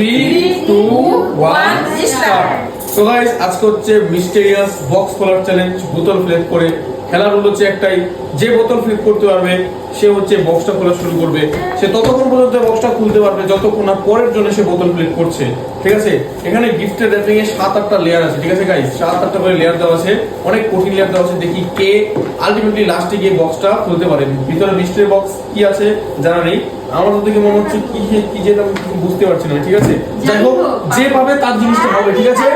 Three two one guys আজকে হচ্ছে mysterious box colour challenge বোতল প্লেট করে খেলার রুল হচ্ছে একটাই যে বোতল ফ্লিপ করতে পারবে সে হচ্ছে বক্সটা খোলা শুরু করবে। সে ততক্ষণ পর্যন্ত বক্সটা খুলতে পারবে যতক্ষণ না পরের জন্য সে বোতল ফ্লিপ করছে। ঠিক আছে? এখানে গিফটের র্যাপিং এ সাত আটটা লেয়ার আছে ঠিক আছে গাইস সাত আটটা করে লেয়ার দেওয়া আছে অনেক কঠিন লেয়ার দেওয়া আছে দেখি কে আলটিমেটলি লাস্টে গিয়ে বক্সটা খুলতে পারে। ভিতরে মিস্টারি বক্স কি আছে জানা নেই। আমার তো দেখে মনে হচ্ছে কি কি যেটা আমি বুঝতে পারছি না ঠিক আছে? যাই হোক যে পাবে তার জিনিসটা হবে ঠিক আছে?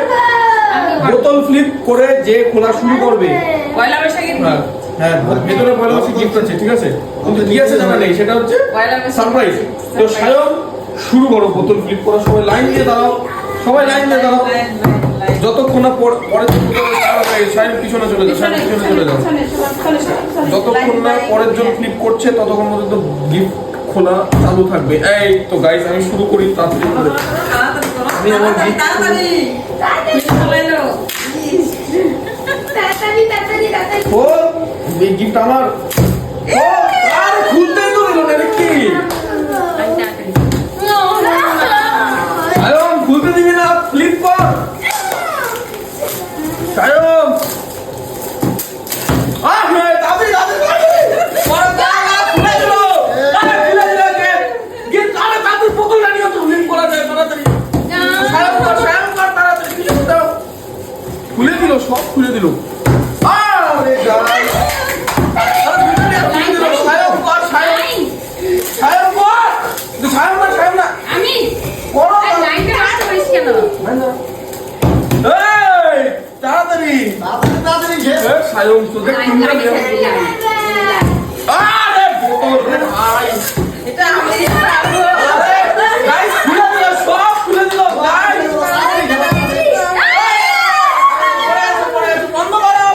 বোতল ফ্লিপ করে যে খোলা শুরু করবে পয়লা বৈশাখে হ্যাঁ হ্যাঁ ভেতরে পয়লা বছর গিফট আছে ঠিক আছে? কিন্তু কি আছে জানা নেই সেটা হচ্ছে সারপ্রাইজ। তো সায়ন শুরু করো বোতল ফ্লিপ করা সবাই লাইন দিয়ে দাঁড়াও সবাই লাইন দিয়ে দাঁড়াও। যতক্ষণ না পর- পিছনে চলে যাও পিছনে চলে যাও। যতক্ষণ না পরের জন ফ্লিপ করছে ততক্ষণ পর্যন্ত গিফট খোলা চালু থাকবে। এই তো গাইস আমি শুরু করি তাড়াতাড়ি করে। আমি আমার gift ও, এই গিফট আমার। ও, আর খুলতেই তো দিল না কি? সায়ন, খুলতে দিবি না ফ্লিপ কর। সায়ন। আহ কর, তাড়াতাড়ি। খুলে দিল, সব খুলে দিল।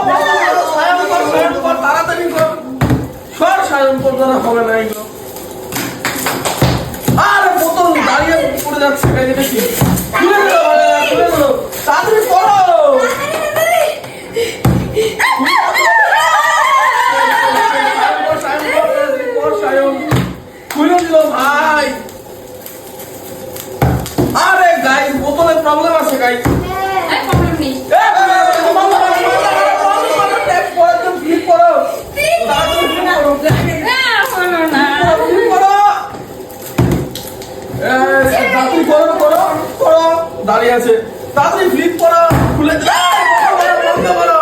কর সায়ন কর তাড়াতাড়ি কর সর সায়ন কর দ্বারা হবে না এগুলো। আরে বোতল দাঁড়িয়ে পড়ে যাচ্ছে গাইস এটা কি খুলে দিল ভাই খুলে দিল তাড়াতাড়ি করো খুলে দিল ভাই আরে গাইস বোতলে প্রবলেম আছে গাইস প্রবলেম নেই না হলো না দাঁড়িয়ে আছে। তাড়াতাড়ি ফ্লিপ করো খুলে বন্ধ করো।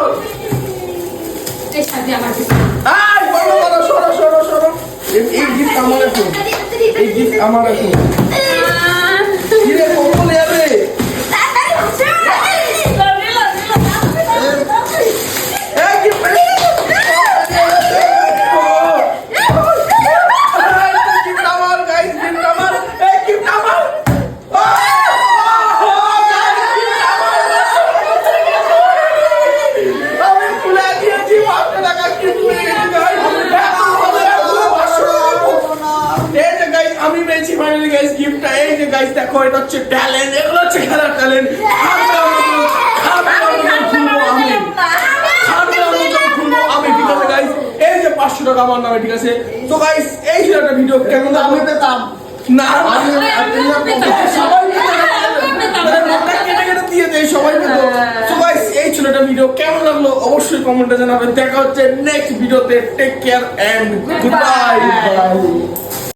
এই আমি পেয়েছি ফাইনালি গাইস গিফটটা এই যে গাইস দেখো এটা হচ্ছে ট্যালেন্ট এগুলো হচ্ছে খেলার ট্যালেন্ট এই যে পাঁচশো টাকা আমার নামে ঠিক আছে তো গাইস এই ছিল একটা ভিডিও কেমন আমি পেতাম না সবাই তো গাইস এই ছিল একটা ভিডিও কেমন লাগল অবশ্যই কমেন্টে জানাবেন দেখা হচ্ছে নেক্সট ভিডিওতে take care and good bye